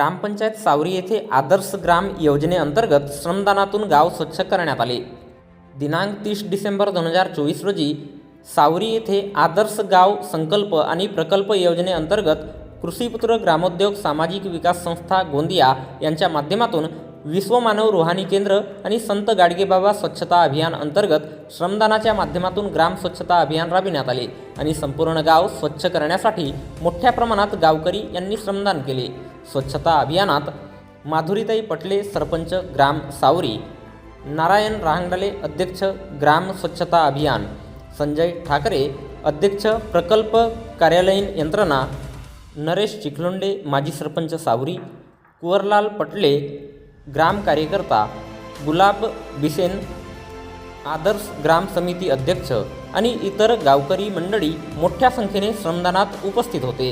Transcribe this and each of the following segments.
ग्रामपंचायत सावरी येथे आदर्श ग्राम योजनेअंतर्गत श्रमदानातून गाव स्वच्छ करण्यात आले. दिनांक तीस डिसेंबर दोन हजार चोवीस रोजी सावरी येथे आदर्श गाव संकल्प आणि प्रकल्प योजनेअंतर्गत कृषीपुत्र ग्रामोद्योग सामाजिक विकास संस्था गोंदिया यांच्या माध्यमातून विश्वमानव रुहानी केंद्र आणि संत गाडगेबाबा स्वच्छता अभियान अंतर्गत श्रमदानाच्या माध्यमातून ग्राम स्वच्छता अभियान राबविण्यात आले आणि संपूर्ण गाव स्वच्छ करण्यासाठी मोठ्या प्रमाणात गावकरी यांनी श्रमदान केले. स्वच्छता अभियानात माधुरीताई पटले सरपंच ग्राम सावरी नारायण रहांगडले अध्यक्ष ग्राम स्वच्छता अभियान संजय ठाकरे अध्यक्ष प्रकल्प कार्यालयीन यंत्रणा नरेश चिखलोंडे माजी सरपंच सावरी कुंवरलाल पटले ग्राम कार्यकर्ता गुलाब बिसेन आदर्श ग्राम समिती अध्यक्ष आणि इतर गावकरी मंडळी मोठ्या संख्येने श्रमदानात उपस्थित होते.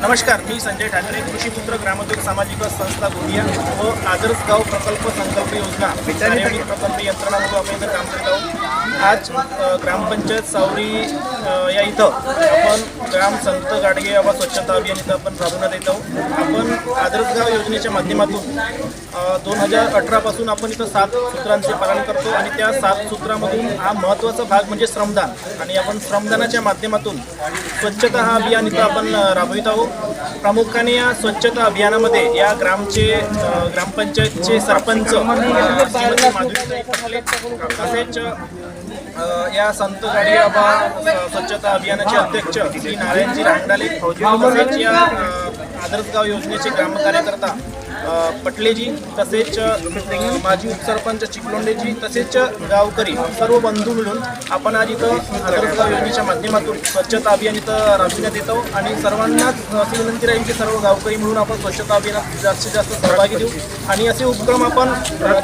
नमस्कार मी संजय ठाकरे कृषीपुत्र ग्रामोद्योग सामाजिक संस्था गोंदिया व आदर्श गाव प्रकल्प संकल्प योजना प्रकल्प यंत्रणामध्ये आपण इथं काम करत आहोत. आज ग्रामपंचायत सावरी या इथं आपण ग्राम संत गाडगे बाबा स्वच्छता अभियान इथं आपण राबवण्यात येत आहोत. आपण आदर्श गाव योजनेच्या माध्यमातून दोन हजार अठरापासून आपण इथं सात सूत्रांचे पालन करतो आणि त्या सात सूत्रामधून हा महत्त्वाचा भाग म्हणजे श्रमदान. आणि आपण श्रमदानाच्या माध्यमातून स्वच्छता हा अभियान इथं आपण राबवित आहोत. प्रामुख्याने या स्वच्छता अभियानामध्ये या ग्रामचे ग्रामपंचायतचे सरपंच तसेच या संत गाडी स्वच्छता अभियानाचे अध्यक्ष श्री नारायणजी रांगडाले तसेच या आदर्शगाव योजनेचे ग्रामकार्यकर्ता पटलेजी तसेच माजी उपसरपंच चिखलोंडेजी तसेच गावकरी सर्व बंधू मिळून आपण आज इथं आदर्शगाव योजनेच्या माध्यमातून स्वच्छता अभियान इथं राबविण्यात येतो आणि सर्वांनाच अशी विनंती राहील की सर्व गावकरी मिळून आपण स्वच्छता अभियानात जास्तीत जास्त सहभागी देऊ. आणि असे उपक्रम आपण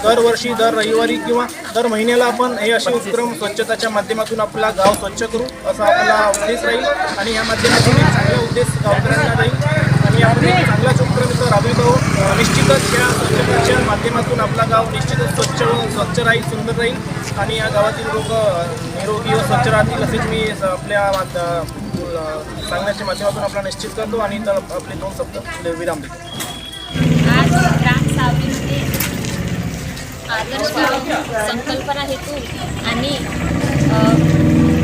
दरवर्षी दर रविवारी किंवा दर महिन्याला आपण हे असे उपक्रम स्वच्छताच्या माध्यमातून आपला गाव स्वच्छ करू असा आपला उद्देश राहील. आणि या माध्यमातून चांगला उद्देश गावकऱ्यांना राहील. आणि आपण चांगलाच उपक्रम राबवित निश्चितच या स्वच्छतेच्या माध्यमातून आपला गाव निश्चितच स्वच्छ स्वच्छ राहील सुंदर राहील. आणि या गावातील लोक निरोगी व स्वच्छ राहतील असेच मी स- आपल्या सांगण्याच्या माध्यमातून आपला निश्चित करतो आणि तर आपले दोन शब्द विराम देतो. आज ग्राम सावलीमध्ये आदर्श संकल्पना हेतू आणि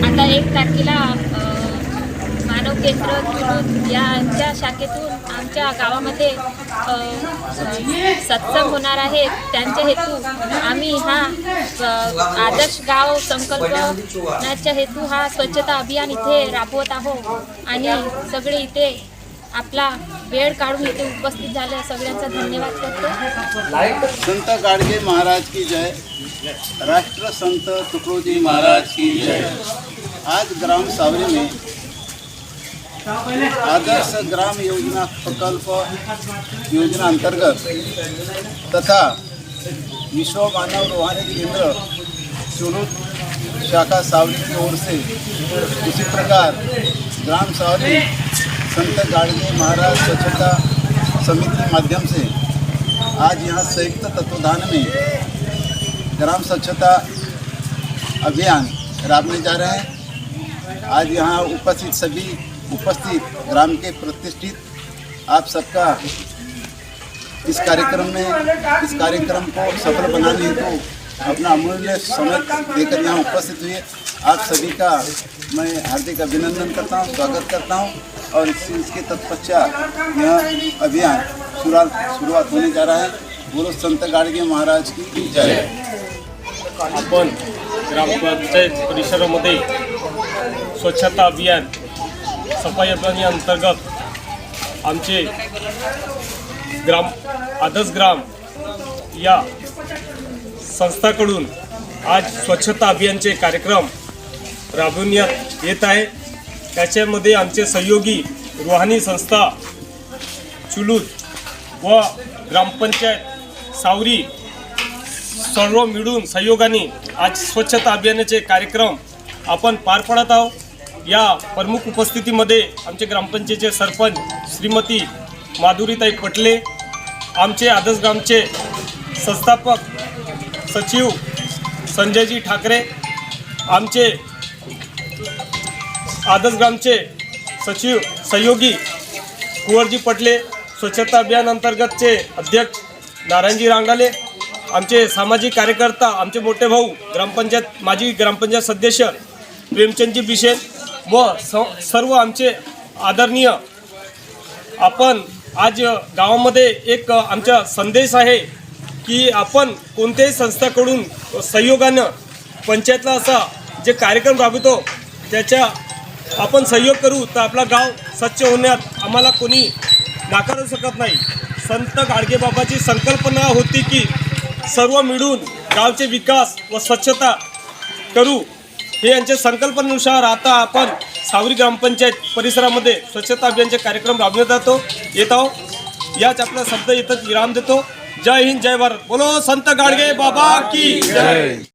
आता एक तारखेला मानव केंद्र यांच्या शाखेतून आमच्या गावामध्ये सत्संग होणार आहे. त्यांच्या हेतू आम्ही हा आदर्श गाव संकल्पनाच्या हेतू हा स्वच्छता अभियान इथे राबवत आहोत. आणि सगळे इथे आपला वेळ काढून इथे उपस्थित झाले. सगळ्यांचा धन्यवाद करतो. संत गाडगे महाराज की जय. राष्ट्र संत तुकडोजी महाराज की जय. आज ग्राम सावरी में आदर्श ग्राम योजना प्रकल्प योजना अंतर्गत तथा विश्व मानव रोहानी केंद्र चुरुत शाखा सावली की ओर से उसी प्रकार ग्राम सावली संत गाड़गे महाराज स्वच्छता समिति के माध्यम से आज यहाँ संयुक्त तत्वधान में ग्राम स्वच्छता अभियान राबने जा रहे हैं। आज यहाँ उपस्थित सभी उपस्थित ग्राम के प्रतिष्ठित आप सबका इस कार्यक्रम में, इस कार्यक्रम को सफल बनाने हेतु अपना अमूल्य समय देकर यहाँ उपस्थित हुए आप सभी का मैं हार्दिक अभिनंदन करता हूँ, स्वागत करता हूँ और इस इसके तत्पश्चात यह अभियान शुरुआत होने जा रहा है। बोलो संत गाडगे महाराज की जय। आपण ग्रामपंचायत परिसरामध्ये स्वच्छता अभियान सफाई अभियानी अंतर्गत आमचे ग्राम आदर्श ग्राम या संस्थाकडून आज स्वच्छता अभियानचे कार्यक्रम राबविण्यात येत आहे. त्याच्यामध्ये आमचे सहयोगी रुहानी संस्था चुलूत व ग्रामपंचायत सावरी सर्व मिळून सहयोगाने आज स्वच्छता अभियानाचे कार्यक्रम आपण पार पडत आहोत. या प्रमुख उपस्थितीमध्ये आमचे ग्रामपंचायतीचे सरपंच श्रीमती माधुरीताई पटले आमचे आदर्श ग्रामचे संस्थापक सचिव संजयजी ठाकरे आमचे आदर्श ग्रामचे सचिव सहयोगी कुंवरजी पटले स्वच्छता अभियान अंतर्गतचे अध्यक्ष नारायणजी रांगाले आमचे सामाजिक कार्यकर्ता आमचे मोठे भाऊ ग्रामपंचायत माजी ग्रामपंचायत सदस्य प्रेमचंदजी बिशेन व स- सर्व आमचे आदरणीय आपण आज गावामध्ये एक आमचा संदेश आहे की आपण कोणत्याही संस्थाकडून सहयोगानं पंचायतला असा जे कार्यक्रम राबवतो त्याच्या आपण सहयोग करू तर आपला गाव स्वच्छ होण्यात आम्हाला कोणी नाकारू शकत नाही. संत गाडगेबाबाची संकल्पना होती की सर्व मिळून गावचे विकास व स्वच्छता करू. हे यांच्या संकल्पनेनुसार आता आपण सावरी ग्रामपंचायत परिसरामध्ये स्वच्छता अभियानचे कार्यक्रम राबवण्यात जातो. येत आहोत. याच आपला शब्द इथंच विराम देतो. जय हिंद जय भारत. बोलो संत गाडगे बाबा की जय.